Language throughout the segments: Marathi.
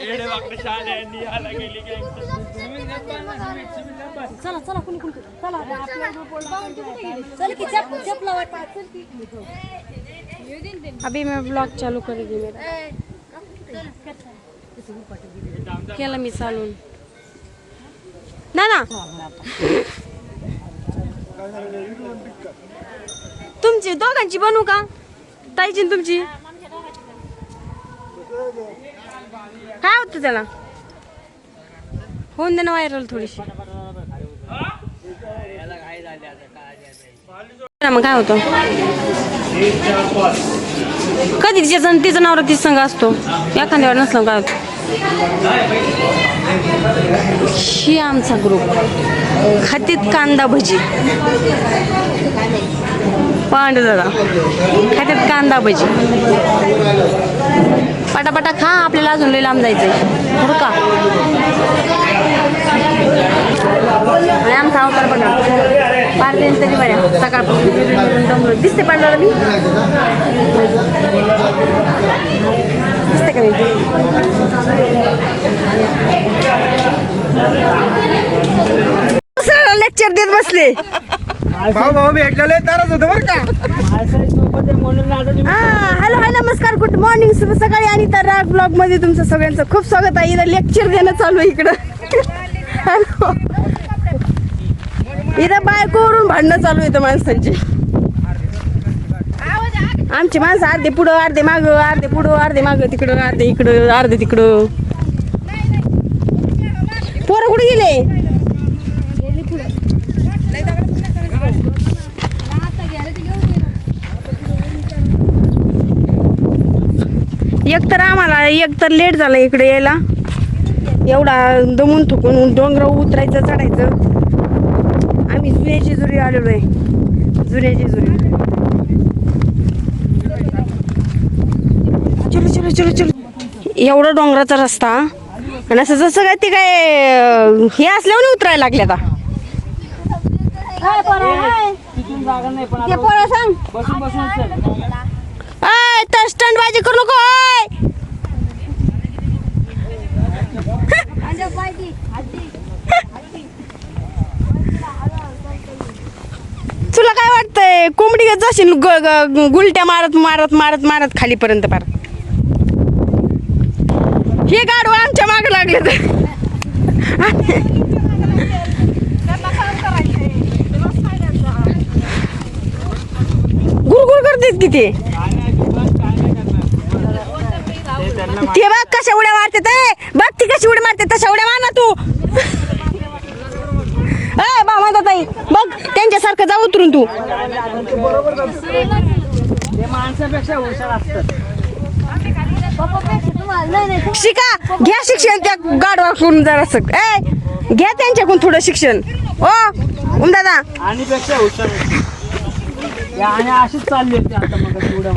येडे वाकडे शाळेंनी ह्याला गेली गँग. चला चला कुणी कुणी चला चल की चप चप लावट अभी मैं ब्लॉग चालू करेगी मेरा. केलं मी चालून. ना ना तुमची दोघांची बनवू का? ताईची तुमची? काय होतं त्याला? होऊन दे ना व्हायरल थोडीशी. मग काय होतं? कधी तिच्या तिचा नवरा तिचा संघ असतो? एखाद्यावर नसलं काय होतं? ही आमचा ग्रुप खातीत कांदा भजी. पांडू दादा खात्यात कांदा भजी. पटापटा खा आपल्याला अजून लई लांब जायचंय. बरं का आणि आमचा अवतार बघा पार्ले तरी बऱ्या. सकाळपासून दिसते पांढरा मी दिसते का मी लेक्चर देत बसले. भाऊ भाऊ भेटलेले तरच होतं बरं का? हॅलो हाय नमस्कार गुड मॉर्निंग शुभ सकाळी. आणि तर ब्लॉगमध्ये तुमचं सगळ्यांचं खूप स्वागत आहे. इथं लेक्चर देणं चालू आहे इकडं. हॅलो. इथं बायकोवरून भांडणं चालू आहे इथं माणसांची. आमची माणसं अर्धे पुढं अर्धे माग अर्धे पुढं अर्धे माग तिकडं अर्धे इकडं अर्धे तिकडं. पोरं कुठे गेले? एक तर आम्हाला एक तर लेट झालं इकडे यायला. एवढा दमून थुकून डोंगर उतरायचं चढायचं. आम्ही जुन्या जेजुरी आलेलो आहे. जुन्या जेजुरी चलो चलो चलो चलो. एवढा डोंगराचा रस्ता. आणि असं जसं काय ते काय हे असल्यावर उतरायला लागले आता. ते पोरं सांग. अय तर स्टंट बाजी करू नको अय. तुला काय वाटतंय घेत जाशील? ग- ग- गुलट्या मारत मारत मारत मारत खालीपर्यंत पार. हे गाडू आमच्या माग लागले तर. गुरगुर करतेत किती ते? बघ कशा उड्या मारते ते बघ ती कशी उड्या मारते तशा उड्या मार ना तू. नाही. बघ त्यांच्यासारखं जा उतरून तू. माणसापेक्षा हुशार असतात शिका घ्या शिक्षण त्या गाडवाकडून जरा ए घ्या त्यांच्याकडून थोडं शिक्षण. ओ दादा आणि पेक्षा हुशार आणि अशीच चालली होती आता मग उड्या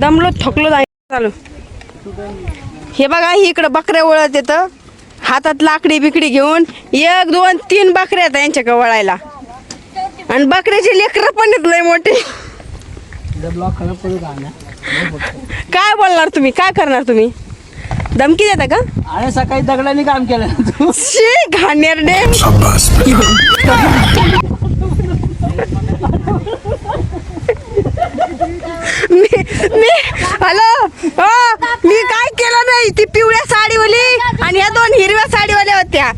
दमलो थकलो जाय चालू. हे बघा ही इकडं बकऱ्या वळत येतं. हातात लाकडी बिकडी घेऊन एक दोन तीन बकऱ्या आहेत यांच्याकडे वळायला. आणि बकऱ्याचे लेकरं पण आहेत लय मोठे? काय बोलणार तुम्ही? काय करणार तुम्ही? धमकी देता का? आणि सकाळी दगडाने काम केलं. तू शी घाणेरडे मी मी हॅलो हो मी काय केलं नाही ती पिवळ्या साडीवाली आणि या दोन हिरव्या साडीवाल्या होत्या.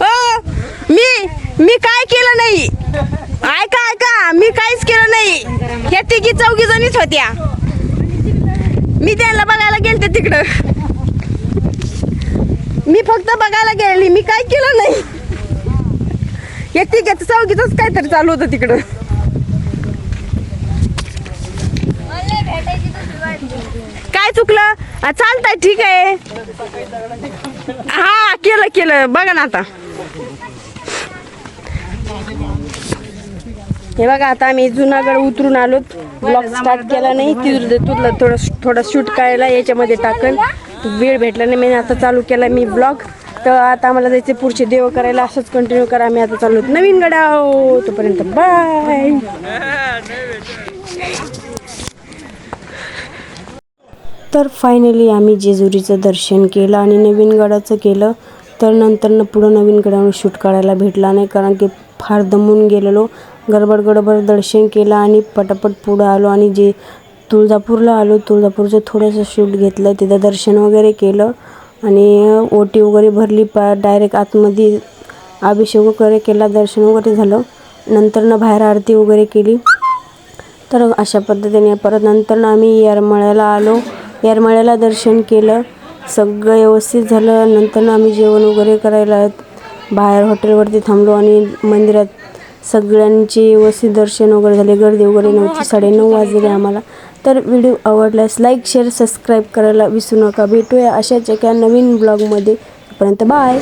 ओ मी मी काय केलं नाही? ऐका ऐका मी काहीच केलं नाही. ह्या तिघी चौघी जणीच होत्या. मी त्यांना बघायला गेलते तिकडं. मी फक्त बघायला गेलेली मी काय केलं नाही? या तिघाचं चौघीच काहीतरी चालू होतं तिकडं. चुकलं? चालत चालतंय ठीक आहे. हा केलं केलं. बघा ना आता. हे बघा आता आम्ही जुनागड उतरून आलो. ब्लॉग स्टार्ट केला नाही. तिथलं तुला थोडं थोडं शूट करायला याच्यामध्ये टाकन. वेळ भेटला नाही. मी आता चालू केला मी ब्लॉग तर आता आम्हाला जायचे पुढचे देव करायला. असंच कंटिन्यू करा. आम्ही आता चाललो नवीन गड्या तोपर्यंत बाय तर फायनली आम्ही जेजुरीचं दर्शन केलं आणि नवीन गडाचं केलं. तर नंतरनं पुढं नवीन गडावर शूट काढायला भेटला नाही कारण की फार दमून गेलेलो. गडबड गडबड दर्शन केलं आणि पटापट पुढं आलो आणि जे तुळजापूरला आलो तुळजापूरचं थोडंसं शूट घेतलं तिथं दर्शन वगैरे केलं आणि ओटी वगैरे भरली पा डायरेक्ट आतमध्ये अभिषेक वगैरे केला दर्शन वगैरे झालं. नंतरनं बाहेर आरती वगैरे केली. तर अशा पद्धतीने परत नंतर आम्ही येरमाळ्याला आलो. येरमाळ्याला दर्शन केलं. सगळं व्यवस्थित झालं. नंतर आम्ही जेवण वगैरे करायला बाहेर हॉटेलवरती थांबलो आणि मंदिरात सगळ्यांचे व्यवस्थित दर्शन वगैरे झाले. गर्दी वगैरे नव्हती. साडेनऊ वाजले आम्हाला. तर व्हिडिओ आवडल्यास लाईक शेअर सबस्क्राईब करायला विसरू नका. भेटूया अशाच एका नवीन ब्लॉगमध्ये. तोपर्यंत बाय.